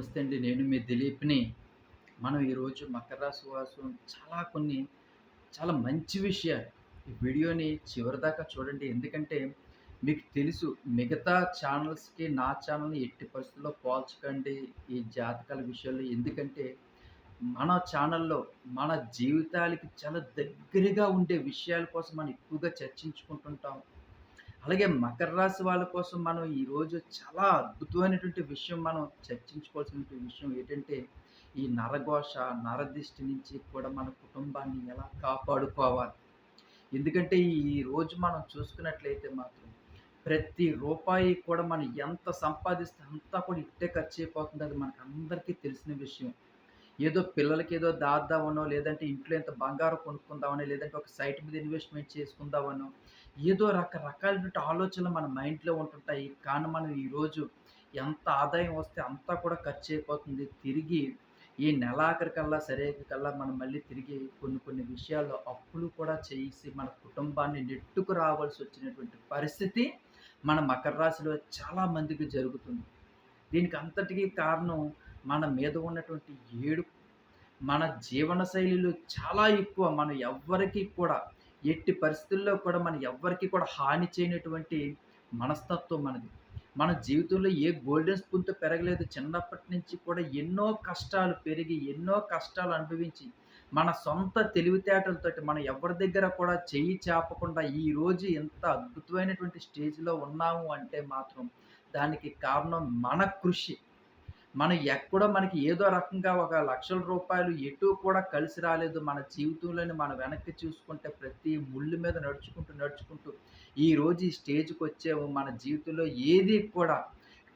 నమస్తే అండి. నేను మీ దిలీప్ని. మనం ఈరోజు మకర రాశి చాలా కొన్ని చాలా మంచి విషయాలు ఈ వీడియోని చివరిదాకా చూడండి. ఎందుకంటే మీకు తెలుసు మిగతా ఛానల్స్కి నా ఛానల్ని ఎట్టి పరిస్థితుల్లో పోల్చకండి ఈ జాతకాల విషయాలు ఎందుకంటే మన ఛానల్లో మన జీవితాలకి చాలా దగ్గరగా ఉండే విషయాల కోసం మనం ఎక్కువగా చర్చించుకుంటుంటాం. అలాగే మకర రాశి వాళ్ళ కోసం మనం ఈరోజు చాలా అద్భుతమైనటువంటి విషయం మనం చర్చించుకోవాల్సినటువంటి విషయం ఏంటంటే ఈ నరఘోష నరదిష్టి నుంచి కూడా మన కుటుంబాన్ని ఎలా కాపాడుకోవాలి? ఎందుకంటే ఈ రోజు మనం చూసుకున్నట్లయితే మాత్రం ప్రతి రూపాయి కూడా మనం ఎంత సంపాదిస్తే అంతా కూడా ఇట్టే ఖర్చు అయిపోతుంది. అది మనకు అందరికీ తెలిసిన విషయం. ఏదో పిల్లలకి ఏదో దాద్దామనో లేదంటే ఇంట్లో ఎంత బంగారం కొనుక్కుందామనో లేదంటే ఒక సైట్ మీద ఇన్వెస్ట్మెంట్ చేసుకుందామనో ఏదో రకరకాలైనటువంటి ఆలోచనలు మన మైండ్లో ఉంటుంటాయి. కానీ మనం ఈరోజు ఎంత ఆదాయం వస్తే అంతా కూడా ఖర్చు అయిపోతుంది. తిరిగి ఈ నెలాఖరికల్లా సరే కల్లా మనం మళ్ళీ తిరిగి కొన్ని కొన్ని విషయాల్లో అప్పులు కూడా చేసి మన కుటుంబాన్ని నెట్టుకు రావాల్సి వచ్చినటువంటి పరిస్థితి మన మకర రాశిలో చాలా మందికి జరుగుతుంది. దీనికి అంతటికీ కారణం మన మీద ఉన్నటువంటి ఏడు మన జీవన శైలిలో చాలా ఎక్కువ. మనం ఎవ్వరికి కూడా ఎట్టి పరిస్థితుల్లో కూడా మనం ఎవ్వరికి కూడా హాని చేయనటువంటి మనస్తత్వం మనది. మన జీవితంలో ఏ గోల్డెన్ స్పూన్తో పెరగలేదు. చిన్నప్పటి నుంచి కూడా ఎన్నో కష్టాలు పెరిగి ఎన్నో కష్టాలు అనుభవించి మన సొంత తెలివితేటలతోటి మనం ఎవరి దగ్గర కూడా చెయ్యి చేపకుండా ఈరోజు ఎంత అద్భుతమైనటువంటి స్టేజ్లో ఉన్నాము అంటే మాత్రం దానికి కారణం మన కృషి. మనం ఎక్కడో మనకి ఏదో రకంగా ఒక లక్షల రూపాయలు ఎటు కూడా కలిసి రాలేదు మన జీవితంలోని మనం వెనక్కి చూసుకుంటే ప్రతి ముళ్ళు మీద నడుచుకుంటూ నడుచుకుంటూ ఈరోజు ఈ స్టేజ్కి వచ్చాము. మన జీవితంలో ఏది కూడా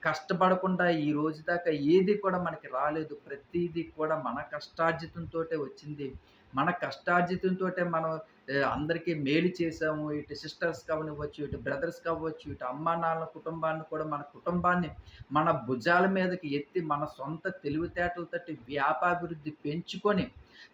కష్టపడకుండా ఈ రోజు దాకా ఏది కూడా మనకి రాలేదు. ప్రతిదీ కూడా మన కష్టార్జితంతో వచ్చింది. మన కష్టార్జితంతో మనం అందరికీ మేలు చేసాము ఇటు సిస్టర్స్ కావనివ్వచ్చు ఇటు బ్రదర్స్ కావచ్చు ఇటు అమ్మ నాన్న కుటుంబాన్ని కూడా మన కుటుంబాన్ని మన భుజాల మీదకి ఎత్తి మన సొంత తెలివితేటలతోటి వ్యాపాభివృద్ధి పెంచుకొని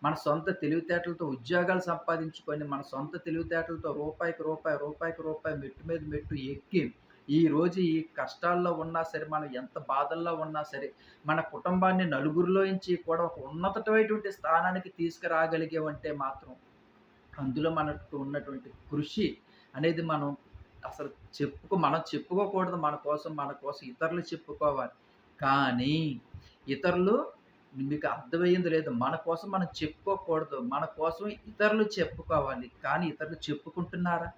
మన సొంత తెలివితేటలతో ఉద్యోగాలు సంపాదించుకొని మన సొంత తెలివితేటలతో రూపాయికి రూపాయి రూపాయికి రూపాయి మెట్టు మీద మెట్టు ఎక్కి ఈరోజు ఈ కష్టాల్లో ఉన్నా సరే మనం ఎంత బాధల్లో ఉన్నా సరే మన కుటుంబాన్ని నలుగురిలో నుంచి కూడా ఒక ఉన్నతమైనటువంటి స్థానానికి తీసుకురాగలిగేవంటే మాత్రం అందులో మనకు ఉన్నటువంటి కృషి అనేది మనం అసలు చెప్పుకో మనం చెప్పుకోకూడదు మన కోసం మన కోసం ఇతరులు చెప్పుకోవాలి. కానీ ఇతరులు మీకు అర్థమయ్యింది లేదు. మన కోసం మనం చెప్పుకోకూడదు. మన కోసం ఇతరులు చెప్పుకోవాలి. కానీ ఇతరులు చెప్పుకుంటున్నారా?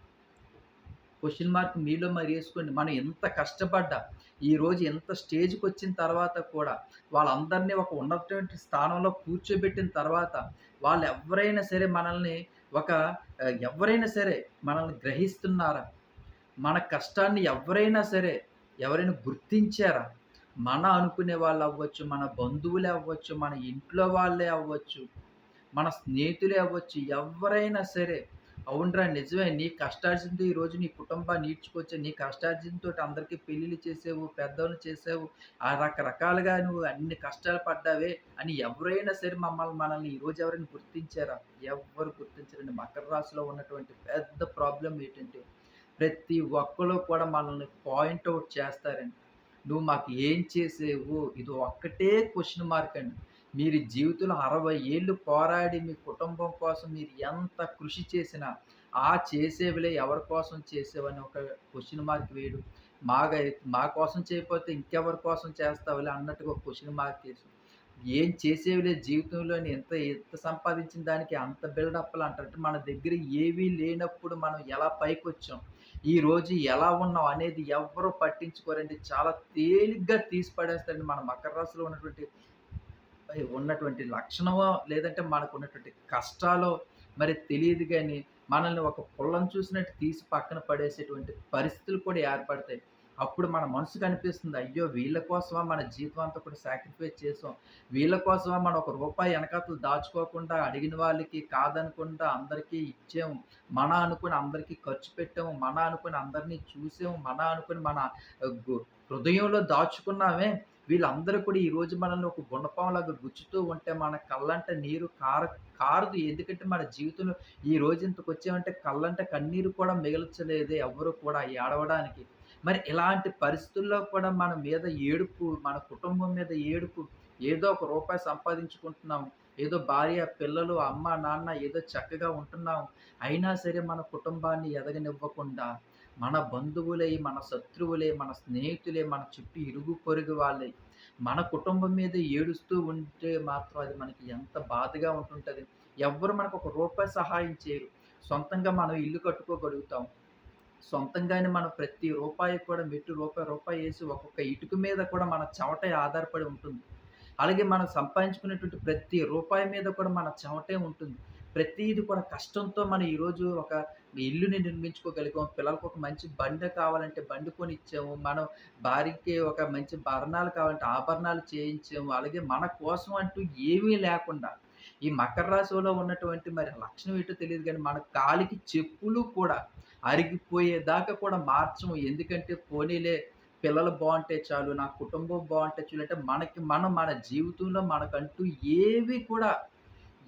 క్వశ్చన్ మార్క్ మీలో మరి వేసుకోండి. మనం ఎంత కష్టపడ్డా ఈరోజు ఎంత స్టేజ్కి వచ్చిన తర్వాత కూడా వాళ్ళందరినీ ఒక ఉన్నటువంటి స్థానంలో కూర్చోబెట్టిన తర్వాత వాళ్ళు ఎవరైనా సరే మనల్ని ఒక ఎవరైనా సరే మనల్ని గ్రహిస్తున్నారా? మన కష్టాన్ని ఎవరైనా సరే ఎవరైనా గుర్తించారా? మన అనుకునే వాళ్ళు అవ్వచ్చు మన బంధువులే అవ్వచ్చు మన ఇంట్లో వాళ్ళే అవ్వచ్చు మన స్నేహితులే అవ్వచ్చు ఎవరైనా సరే అవునరా నిజమే. నీ కష్టార్జనతో ఈరోజు నీ కుటుంబాన్ని ఈడ్చుకొచ్చా నీ కష్టార్జనతో అందరికీ పెళ్ళిళ్ళు చేసావు పెద్దలు చేసావు ఆ రకరకాలుగా నువ్వు అన్ని కష్టాలు పడ్డావే అని ఎవరైనా సరే మమ్మల్ని మనల్ని ఈరోజు ఎవరైనా గుర్తించారా? ఎవరు గుర్తించారండి. మకర రాశిలో ఉన్నటువంటి పెద్ద ప్రాబ్లం ఏంటంటే ప్రతి ఒక్కరు కూడా మనల్ని పాయింట్అవుట్ చేస్తారండి. నువ్వు మాకు ఏం చేసేవు? ఇది ఒక్కటే క్వశ్చన్ మార్క్ అండి మీరు జీవితంలో అరవై ఏళ్ళు పోరాడి మీ కుటుంబం కోసం మీరు ఎంత కృషి చేసినా ఆ చేసేవిలే ఎవరి కోసం చేసేవని ఒక క్వశ్చన్ మార్క్ వేయడు. మాగా మా కోసం చేయకపోతే ఇంకెవరి కోసం చేస్తావులే అన్నట్టుగా క్వశ్చన్ మార్క్ వేసు ఏం చేసేవిలే జీవితంలోని ఎంత ఎంత సంపాదించిన దానికి అంత బిల్డప్లు అంటారు మన దగ్గర ఏవీ లేనప్పుడు మనం ఎలా పైకి వచ్చాం ఈరోజు ఎలా ఉన్నాం అనేది ఎవరు పట్టించుకోరండి. చాలా తేలిగ్గా తీసి పడేస్తారండి మన మకర రాశిలో ఉన్నటువంటి ఉన్నటువంటి లక్షణమో లేదంటే మనకు ఉన్నటువంటి కష్టాలో మరి తెలియదు కానీ మనల్ని ఒక పుల్లను చూసినట్టు తీసి పక్కన పడేసేటువంటి పరిస్థితులు కూడా ఏర్పడతాయి. అప్పుడు మన మనసుకు అనిపిస్తుంది అయ్యో వీళ్ళ కోసమా మన జీవితం అంతా కూడా సాక్రిఫైస్ చేసాం. వీళ్ళ కోసమా మనం ఒక రూపాయి వెనకాతలు దాచుకోకుండా అడిగిన వాళ్ళకి కాదనుకుండా అందరికీ ఇచ్చాము. మన అనుకుని అందరికీ ఖర్చు పెట్టాము. మన అనుకుని అందరినీ చూసాము. మన అనుకుని మన హృదయంలో దాచుకున్నామే. వీళ్ళందరూ కూడా ఈరోజు మనల్ని ఒక గుణపంలాగా గుచ్చుతూ ఉంటే మన కళ్ళంట నీరు కార కారదు ఎందుకంటే మన జీవితంలో ఈ రోజు ఇంతకు వచ్చామంటే కళ్ళంట కన్నీరు కూడా మిగల్చలేదే ఎవరు కూడా ఏడవడానికి మరి ఇలాంటి పరిస్థితుల్లో కూడా మన మీద ఏడుపు, మన కుటుంబం మీద ఏడుపు, ఏదో ఒక రూపాయి సంపాదించుకుంటున్నాం. ఏదో భార్య, పిల్లలు, అమ్మ, నాన్న ఏదో చక్కగా ఉంటున్నాం. అయినా సరే మన కుటుంబాన్ని ఎదగనివ్వకుండా, మన బంధువులై, మన శత్రువులే, మన స్నేహితులే, మన చుట్టూ ఇరుగు పొరుగు వాళ్ళే, మన కుటుంబం మీద ఏడుస్తూ ఉంటే మాత్రం అది మనకి ఎంత బాధగా ఉంటుంటుంది ఎవ్వరు మనకు ఒక రూపాయి సహాయం చేయరు. సొంతంగా మనం ఇల్లు కట్టుకోగలుగుతాం. సొంతంగానే మనం ప్రతి రూపాయి కూడా మెట్టు రూపాయి, రూపాయి వేసి ఒక్కొక్క ఇటుక మీద కూడా మన చెమటే ఆధారపడి ఉంటుంది. అలాగే మనం సంపాదించుకునేటువంటి ప్రతి రూపాయి మీద కూడా మన చెమటే ఉంటుంది. ప్రతిదీ కూడా కష్టంతో మనం ఈరోజు ఒక ఇల్లుని నిర్మించుకోగలిగాం. పిల్లలకి ఒక మంచి బండి కావాలంటే బండి కొనిచ్చాము. మనం భార్యకి ఒక మంచి భరణాలు కావాలంటే ఆభరణాలు చేయించాము. అలాగే మన కోసం అంటూ ఏమీ లేకుండా ఈ మకర రాశిలో ఉన్నటువంటి మరి లక్షణం ఏంటో తెలియదు కానీ మన కాలికి చెప్పులు కూడా అరిగిపోయేదాకా కూడా మార్చము. ఎందుకంటే పోనీలే పిల్లలు బాగుంటే చాలు, నా కుటుంబం బాగుంటే చాలు అంటే మనకి మనం మన జీవితంలో మనకంటూ ఏవి కూడా,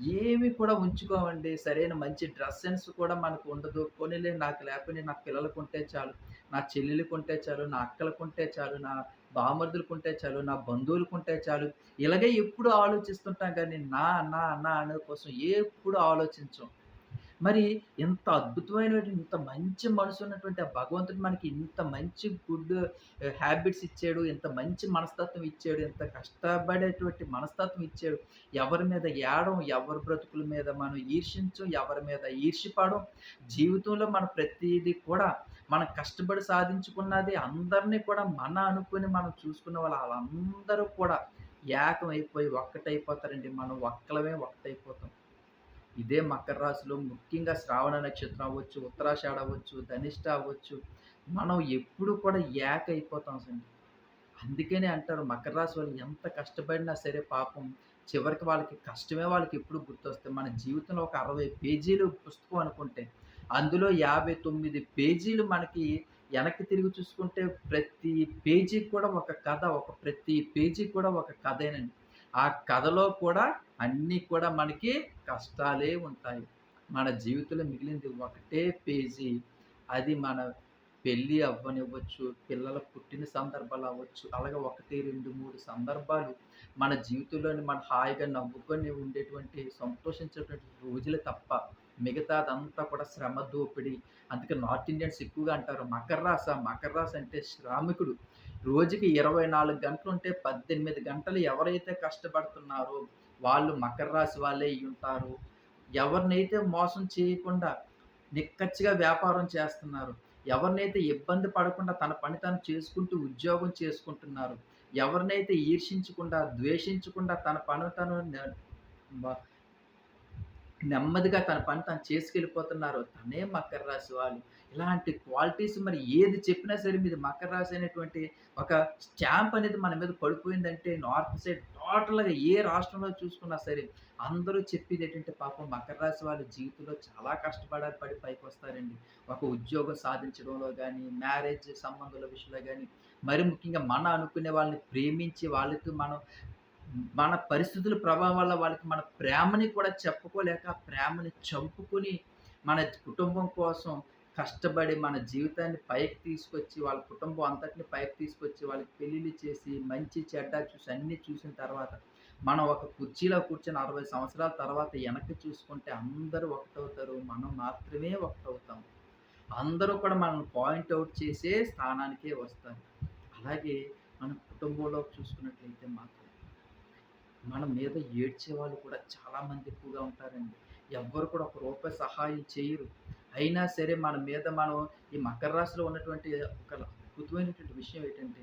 ఏవి కూడా ఉంచుకోమండి. సరైన మంచి డ్రెస్ సెన్స్ కూడా మనకు ఉండదు. కొనిలే నాకు లేకపోయినా నా పిల్లలకు ఉంటే చాలు, నా చెల్లెలికుంటే చాలు, నా అక్కలకు ఉంటే చాలు, నా బామర్దులకుంటే చాలు, నా బంధువులకు ఉంటే చాలు. ఇలాగే ఎప్పుడు ఆలోచిస్తుంటాం కానీ నా, నా, నా అనే కోసం ఎప్పుడు ఆలోచించం. మరి ఇంత అద్భుతమైనటువంటి ఇంత మంచి మనసున్నటువంటి ఆ భగవంతుడు మనకి ఇంత మంచి గుడ్ హ్యాబిట్స్ ఇచ్చాడు. ఇంత మంచి మనస్తత్వం ఇచ్చాడు. ఇంత కష్టపడేటువంటి మనస్తత్వం ఇచ్చాడు. ఎవరి మీద ఏడం, ఎవరి బ్రతుకుల మీద మనం ఈర్షించం, ఎవరి మీద ఈర్షిపడం జీవితంలో మన ప్రతిదీ కూడా మనం కష్టపడి సాధించుకున్నది అందరిని కూడా మన అనుకుని మనం చూసుకున్న వాళ్ళు వాళ్ళందరూ కూడా ఏకమైపోయి ఒక్కటైపోతారండి. మనం ఒక్కలమే ఒకటైపోతాం. ఇదే మకర రాశిలో ముఖ్యంగా శ్రావణ నక్షత్రం అవ్వచ్చు, ఉత్తరాషాఢ అవ్వచ్చు, ధనిష్ట అవ్వచ్చు. మనం ఎప్పుడు కూడా ఏకైపోతాం సండి అందుకనే అంటారు మకర రాశి వాళ్ళు ఎంత కష్టపడినా సరే పాపం చివరికి వాళ్ళకి కష్టమే వాళ్ళకి ఎప్పుడు గుర్తొస్తాయి. మన జీవితంలో ఒక 60 పేజీలు పుస్తకం అనుకుంటే, అందులో 59 పేజీలు మనకి వెనక్కి తిరిగి చూసుకుంటే ప్రతి పేజీకి కూడా ఒక కథ, ఒక ప్రతి పేజీకి కూడా ఒక కథేనండి. ఆ కథలో కూడా అన్నీ కూడా మనకి కష్టాలే ఉంటాయి. మన జీవితంలో మిగిలింది ఒకటే పేజీ. అది మన పెళ్ళి అవ్వనివ్వచ్చు, పిల్లలు పుట్టిన సందర్భాలు అవ్వచ్చు. అలాగే 1, 2, 3 సందర్భాలు మన జీవితంలోని మనం హాయిగా నవ్వుకొని ఉండేటువంటి సంతోషించేటువంటి రోజులు తప్ప మిగతాదంతా కూడా శ్రమ దోపిడీ. అందుకే నార్త్ ఇండియన్స్ ఎక్కువగా అంటారు మకర రాశ, మకర రాశి అంటే శ్రామికుడు. రోజుకి ఇరవై నాలుగు గంటలు ఉంటే పద్దెనిమిది గంటలు ఎవరైతే కష్టపడుతున్నారో వాళ్ళు మకర రాశి వాళ్ళే ఉంటారు ఎవరినైతే మోసం చేయకుండా నిక్కచ్చిగా వ్యాపారం చేస్తున్నారు. ఎవరినైతే ఇబ్బంది పడకుండా తన పని తను చేసుకుంటూ ఉద్యోగం చేసుకుంటున్నారు. ఎవరినైతే ఈర్షించకుండా, ద్వేషించకుండా తన పని తను నెమ్మదిగా తన పని తను చేసుకెళ్ళిపోతున్నారో తనే మకర రాశి వాళ్ళు. ఇలాంటి క్వాలిటీస్ మరి ఏది చెప్పినా సరే మీద మకర రాశి అనేటువంటి ఒక స్టాంప్ అనేది మన మీద పడిపోయిందంటే నార్త్ సైడ్ టోటల్‌గా ఏ రాష్ట్రంలో చూసుకున్నా సరే అందరూ చెప్పేది ఏంటంటే పాపం మకర రాశి వాళ్ళు జీవితంలో చాలా కష్టపడాలి పడి పైకి వస్తారండి ఒక ఉద్యోగం సాధించడంలో కానీ మ్యారేజ్ సంబంధాల విషయంలో కానీ మరి ముఖ్యంగా మన అనుకునే వాళ్ళని ప్రేమించి వాళ్ళతో మనం మన పరిస్థితుల ప్రభావం వల్ల వాళ్ళకి మన ప్రేమని కూడా చెప్పుకోలేక, ప్రేమని చంపుకొని, మన కుటుంబం కోసం కష్టపడి మన జీవితాన్ని పైకి తీసుకొచ్చి, వాళ్ళ కుటుంబం అంతటిని పైకి తీసుకొచ్చి, వాళ్ళకి పెళ్ళిళ్ళు చేసి, మంచి చెడ్డ చూసి అన్నీ చూసిన తర్వాత, మనం ఒక కుర్చీలో కూర్చొని 60 సంవత్సరాల తర్వాత వెనక్కి చూసుకుంటే అందరూ ఒకటవుతారు. మనం మాత్రమే ఒకటవుతాం. అందరూ కూడా మనల్ని పాయింట్ అవుట్ చేసే స్థానానికే వస్తారు. అలాగే మన కుటుంబంలో చూసుకున్నట్లయితే మాత్రం మన మీద ఏడ్చే వాళ్ళు కూడా చాలామంది ఎక్కువగా ఉంటారండి. ఎవ్వరు కూడా ఒక రూపాయి సహాయం చేయరు. అయినా సరే మన మీద మనం ఈ మకర రాశిలో ఉన్నటువంటి ఒక అద్భుతమైనటువంటి విషయం ఏంటంటే,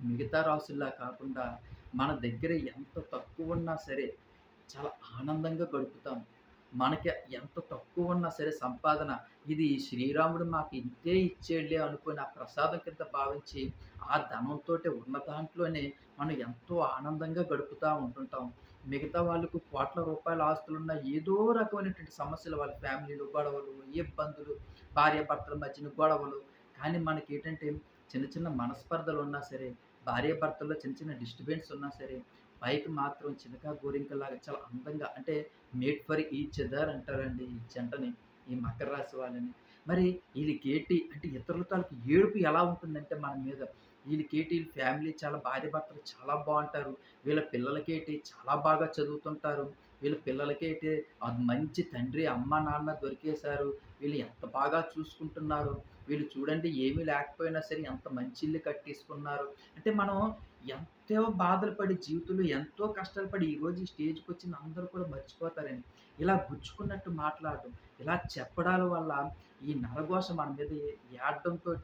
మిగతా రాసుల్లా కాకుండా మన దగ్గర ఎంత తక్కువ ఉన్నా సరే చాలా ఆనందంగా గడుపుతాం. మనకి ఎంత తక్కువ ఉన్నా సరే సంపాదన ఇది శ్రీరాముడు మాకు ఇంతే ఇచ్చేళ్ళే అనుకుని ఆ ప్రసాదం కింద భావించి, ఆ ధనంతో ఉన్న దాంట్లోనే మనం ఎంతో ఆనందంగా గడుపుతూ ఉంటుంటాం. మిగతా వాళ్ళకు కోట్ల రూపాయల ఆస్తులున్న ఏదో రకమైనటువంటి సమస్యలు వాళ్ళ ఫ్యామిలీలో గొడవలు, ఇబ్బందులు, భార్యాభర్తల మధ్యన గొడవలు. కానీ మనకి ఏంటంటే చిన్న చిన్న మనస్పర్ధలు ఉన్నా సరే, భార్యాభర్తల్లో చిన్న చిన్న డిస్టర్బెన్స్ ఉన్నా సరే, పైకి మాత్రం చిలక, గోరింకలాగా చాలా అందంగా అంటే మేడ్ ఫర్ ఈ చెదర్ అంటారండి ఈ జంటని, ఈ మకర రాశి వాళ్ళని. మరి వీళ్ళకేటి అంటే ఇతరుల తాలూకు ఏడుపు ఎలా ఉంటుందంటే మన మీద. వీళ్ళకేటి వీళ్ళ ఫ్యామిలీ చాలా భార్య భర్తలు చాలా బాగుంటారు. వీళ్ళ పిల్లలకేటి చాలా బాగా చదువుతుంటారు. వీళ్ళ పిల్లలకేటి మంచి తండ్రి అమ్మ నాన్న దొరికేశారు. వీళ్ళు ఎంత బాగా చూసుకుంటున్నారు? వీళ్ళు చూడండి ఏమీ లేకపోయినా సరే ఎంత మంచి ఇల్లు కట్టేసుకున్నారు. అంటే మనం ఎంతో బాధలు పడి జీవితంలో ఎంతో కష్టాలు పడి ఈరోజు ఈ స్టేజ్కి వచ్చిన అందరూ కూడా మర్చిపోతారండి ఇలా గుచ్చుకున్నట్టు మాట్లాడటం ఇలా చెప్పడాల వల్ల ఈ నరఘోష మన మీద ఏడటంతో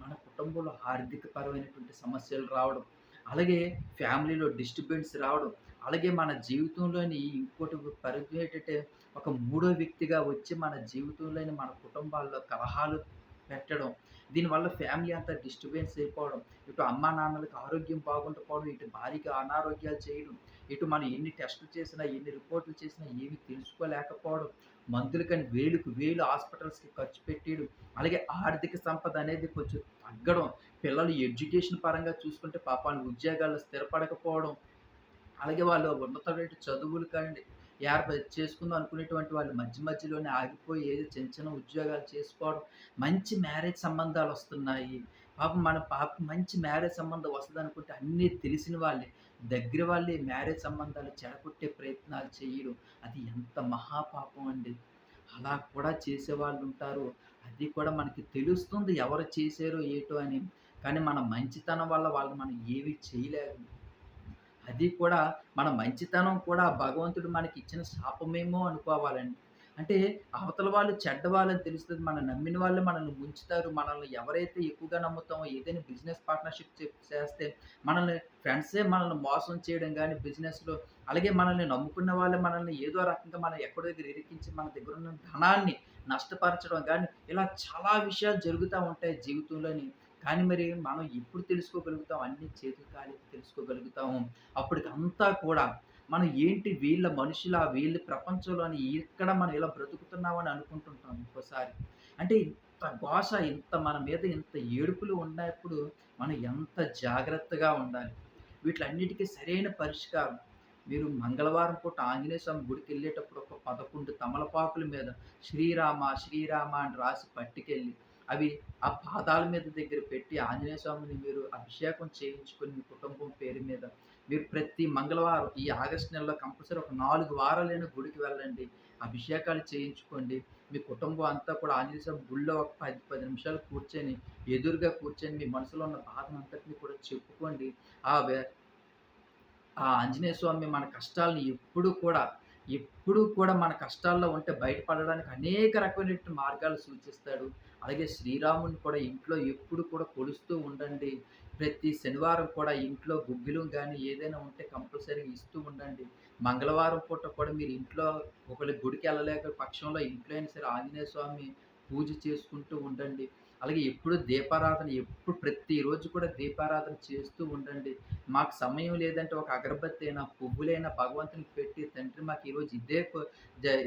మన కుటుంబంలో ఆర్థిక పరమైనటువంటి సమస్యలు రావడం అలాగే ఫ్యామిలీలో డిస్టర్బెన్స్ రావడం అలాగే మన జీవితంలోని ఇంకోటి పరిధి ఒక మూడో వ్యక్తిగా వచ్చి మన జీవితంలోని మన కుటుంబాల్లో కలహాలు పెట్టడం దీనివల్ల ఫ్యామిలీ అంతా డిస్టర్బెన్స్ అయిపోవడం ఇటు అమ్మా నాన్నలకు ఆరోగ్యం బాగుండకపోవడం ఇటు భారీగా అనారోగ్యాలు చేయడం ఇటు మనం ఎన్ని టెస్టులు చేసినా ఎన్ని రిపోర్టులు చేసినా ఏమి తెలుసుకోలేకపోవడం మందులకని వేలుకు వేలు హాస్పిటల్స్కి ఖర్చు పెట్టేయడం అలాగే ఆర్థిక సంపద అనేది కొంచెం తగ్గడం పిల్లలు ఎడ్యుకేషన్ పరంగా చూసుకుంటే పాపాలు ఉద్యోగాల్లో స్థిరపడకపోవడం అలాగే వాళ్ళు ఉన్నతమైన చదువులు కానీ ఏర్ప చేసుకుందాం అనుకునేటువంటి వాళ్ళు మధ్య మధ్యలోనే ఆగిపోయి ఏదో చిన్న చిన్న ఉద్యోగాలు చేసుకోవడం మంచి మ్యారేజ్ సంబంధాలు వస్తున్నాయి. పాపం మన పాప మంచి మ్యారేజ్ సంబంధం వస్తుంది అనుకుంటే అన్నీ తెలిసిన వాళ్ళే. దగ్గర వాళ్ళే మ్యారేజ్ సంబంధాలు చెడగొట్టే ప్రయత్నాలు చేయడం అది ఎంత మహాపాపం అండి. అలా కూడా చేసేవాళ్ళు ఉంటారు. అది కూడా మనకి తెలుస్తుంది ఎవరు చేశారో ఏటో అని. కానీ మన మంచితనం వల్ల వాళ్ళు మనం ఏవి చేయలేము. అది కూడా మన మంచితనం కూడా భగవంతుడు మనకి ఇచ్చిన శాపమేమో అనుకోవాలండి. అంటే అవతల వాళ్ళు చెడ్డవాళ్ళని తెలుస్తుంది మనం నమ్మిన వాళ్ళు మనల్ని ముంచుతారు మనల్ని ఎవరైతే ఎక్కువగా నమ్ముతామో ఏదైనా బిజినెస్ పార్ట్నర్షిప్ చేస్తే మనల్ని ఫ్రెండ్సే మనల్ని మోసం చేయడం కానీ బిజినెస్లో అలాగే మనల్ని నమ్ముకున్న వాళ్ళే మనల్ని ఏదో రకంగా మనం ఎక్కడో దగ్గర ఇరికించి మన దగ్గర ఉన్న ధనాన్ని నష్టపరచడం కానీ ఇలా చాలా విషయాలు జరుగుతూ ఉంటాయి జీవితంలోని. కానీ మరి మనం ఎప్పుడు తెలుసుకోగలుగుతాం అన్ని చేతులు కాలికి తెలుసుకోగలుగుతాము అప్పటికి అంతా కూడా మనం ఏంటి వీళ్ళ మనుషుల వీళ్ళ ప్రపంచంలోని ఇక్కడ మనం ఇలా బ్రతుకుతున్నామని అనుకుంటుంటాం ఇంకోసారి అంటే ఇంత ఘోష ఇంత మన మీద ఇంత ఏడుపులు ఉన్నప్పుడు మనం ఎంత జాగ్రత్తగా ఉండాలి? వీటిలన్నిటికీ సరైన పరిష్కారం. మీరు మంగళవారం పూట ఆంజనేయ స్వామి గుడికి వెళ్ళేటప్పుడు ఒక పదకొండు తమలపాకుల మీద శ్రీరామ శ్రీరామ అని రాసి పట్టుకెళ్ళి అవి ఆ పాదాల మీద దగ్గర పెట్టి ఆంజనేయ స్వామిని మీరు అభిషేకం చేయించుకొని మీ కుటుంబం పేరు మీద మీరు ప్రతి మంగళవారం ఈ ఆగస్టు నెలలో కంపల్సరీ ఒక నాలుగు వారాలైన గుడికి వెళ్ళండి అభిషేకాలు చేయించుకోండి. మీ కుటుంబం అంతా కూడా ఆంజనేయ స్వామి గుళ్ళో ఒక పది పది నిమిషాలు కూర్చొని ఎదురుగా కూర్చొని మీ మనసులో ఉన్న బాధను అంతటిని కూడా చెప్పుకోండి. ఆ ఆ ఆంజనేయ స్వామి మన కష్టాలను ఎప్పుడు కూడా ఎప్పుడు కూడా మన కష్టాల్లో ఉంటే బయటపడడానికి అనేక రకమైనటువంటి మార్గాలు సూచిస్తాడు. అలాగే శ్రీరాముని కూడా ఇంట్లో ఎప్పుడు కూడా కొలుస్తూ ఉండండి. ప్రతి శనివారం కూడా ఇంట్లో గుగ్గిలం కానీ ఏదైనా ఉంటే కంపల్సరీగా ఇస్తూ ఉండండి. మంగళవారం పూట కూడా మీరు ఇంట్లో ఒకరి గుడికి వెళ్ళలేక పక్షంలో ఇంట్లో అయినా సరే ఆంజనేయ స్వామి పూజ చేసుకుంటూ ఉండండి. అలాగే ఎప్పుడు దీపారాధన ఎప్పుడు ప్రతిరోజు కూడా దీపారాధన చేస్తూ ఉండండి. మాకు సమయం లేదంటే ఒక అగరబత్తి అయినా పువ్వులైనా భగవంతునికి పెట్టి తండ్రి మాకు ఈరోజు ఇదే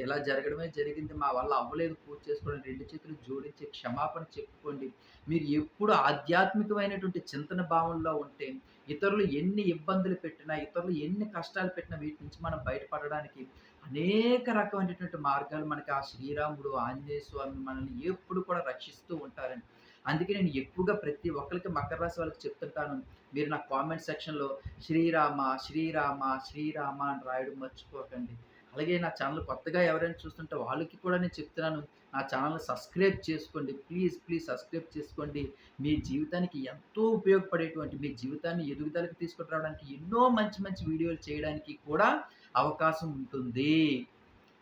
ఇలా జరగడమే జరిగింది. మా వల్ల అవ్వలేదు. పూజ చేసుకోవడం రెండు చేతులు జోడించి క్షమాపణ చెప్పుకోండి. మీరు ఎప్పుడు ఆధ్యాత్మికమైనటువంటి చింతన భావంలో ఉంటే ఇతరులు ఎన్ని ఇబ్బందులు పెట్టినా ఇతరులు ఎన్ని కష్టాలు పెట్టినా వీటి నుంచి మనం బయటపడడానికి అనేక రకమైనటువంటి మార్గాలు మనకి ఆ శ్రీరాముడు ఆంజనేయ స్వామి మనల్ని ఎప్పుడు కూడా రక్షిస్తూ ఉంటారని అందుకే నేను ఎక్కువగా ప్రతి ఒక్కరికి మకర రాశి వాళ్ళకి చెప్తుంటాను. మీరు నా కామెంట్ సెక్షన్లో శ్రీరామ శ్రీరామ శ్రీరామ అని రాయడం మర్చిపోకండి. అలాగే నా ఛానల్ కొత్తగా ఎవరైనా చూస్తుంటే వాళ్ళకి కూడా నేను చెప్తున్నాను. నా ఛానల్ని సబ్స్క్రైబ్ చేసుకోండి. ప్లీజ్ ప్లీజ్ సబ్స్క్రైబ్ చేసుకోండి. మీ జీవితానికి ఎంతో ఉపయోగపడేటువంటి మీ జీవితాన్ని ఎదుగుదలకు తీసుకుని రావడానికి ఎన్నో మంచి మంచి వీడియోలు చేయడానికి కూడా అవకాశం ఉంటుంది.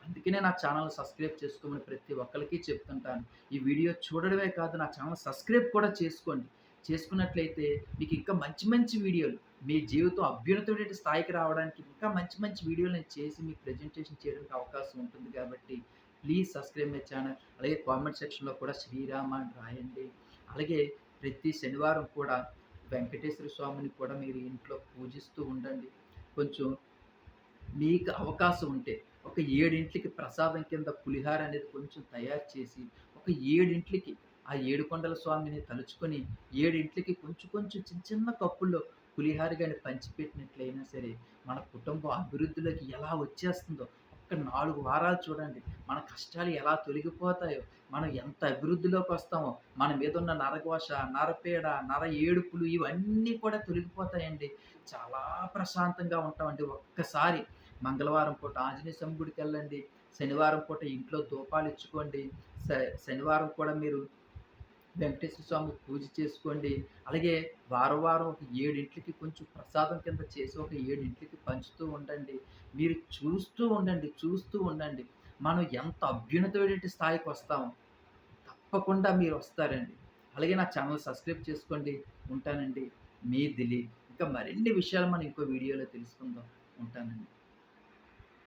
అందుకనే నా ఛానల్ సబ్స్క్రైబ్ చేసుకోమని ప్రతి ఒక్కరికి చెప్తుంటాను. ఈ వీడియో చూడడమే కాదు నా ఛానల్ సబ్స్క్రైబ్ కూడా చేసుకోండి. చేసుకున్నట్లయితే మీకు ఇంకా మంచి మంచి వీడియోలు మీ జీవితం అభ్యున్నతమైన స్థాయికి రావడానికి ఇంకా మంచి మంచి వీడియోలు నేను చేసి మీకు ప్రజెంటేషన్ చేయడానికి అవకాశం ఉంటుంది కాబట్టి ప్లీజ్ సబ్స్క్రైబ్ మై ఛానల్ అలాగే కామెంట్ సెక్షన్లో కూడా శ్రీరామ అని రాయండి. అలాగే ప్రతి శనివారం కూడా వెంకటేశ్వర స్వామిని కూడా మీరు ఇంట్లో పూజిస్తూ ఉండండి. కొంచెం మీకు అవకాశం ఉంటే ఒక ఏడింట్లకి ప్రసాదం కింద పులిహార అనేది కొంచెం తయారు చేసి ఒక ఏడింట్లకి ఆ ఏడుకొండల స్వామిని తలుచుకొని ఏడింట్లకి కొంచెం కొంచెం చిన్న చిన్న కప్పుల్లో పులిహార కానీ పంచిపెట్టినట్లయినా సరే మన కుటుంబం అభివృద్ధిలోకి ఎలా వచ్చేస్తుందో ఒక్క నాలుగు వారాలు చూడండి. మన కష్టాలు ఎలా తొలగిపోతాయో మనం ఎంత అభివృద్ధిలోకి వస్తామో మన మీద ఉన్న నరఘోష నరపేడ నర ఏడుపులు ఇవన్నీ కూడా తొలగిపోతాయండి. చాలా ప్రశాంతంగా ఉంటామండి ఒక్కసారి. మంగళవారం పూట ఆంజనేయ స్వామి గుడికి వెళ్ళండి. శనివారం పూట ఇంట్లో దూపాలు ఇచ్చుకోండి. శ- శనివారం కూడా మీరు వెంకటేశ్వర స్వామి పూజ చేసుకోండి. అలాగే వారం వారం ఒక ఏడింటికి కొంచెం ప్రసాదం కింద చేసి ఒక ఏడింటికి పంచుతూ ఉండండి. మీరు చూస్తూ ఉండండి చూస్తూ ఉండండి. మనం ఎంత అభ్యున్నతమైన స్థాయికి వస్తామో తప్పకుండా మీరు వస్తారండి. అలాగే నా ఛానల్ సబ్స్క్రైబ్ చేసుకోండి. ఉంటానండి. మీ దిలీప్. ఇంకా మరిన్ని విషయాలు మనం ఇంకో వీడియోలో తెలుసుకుందాం. ఉంటానండి.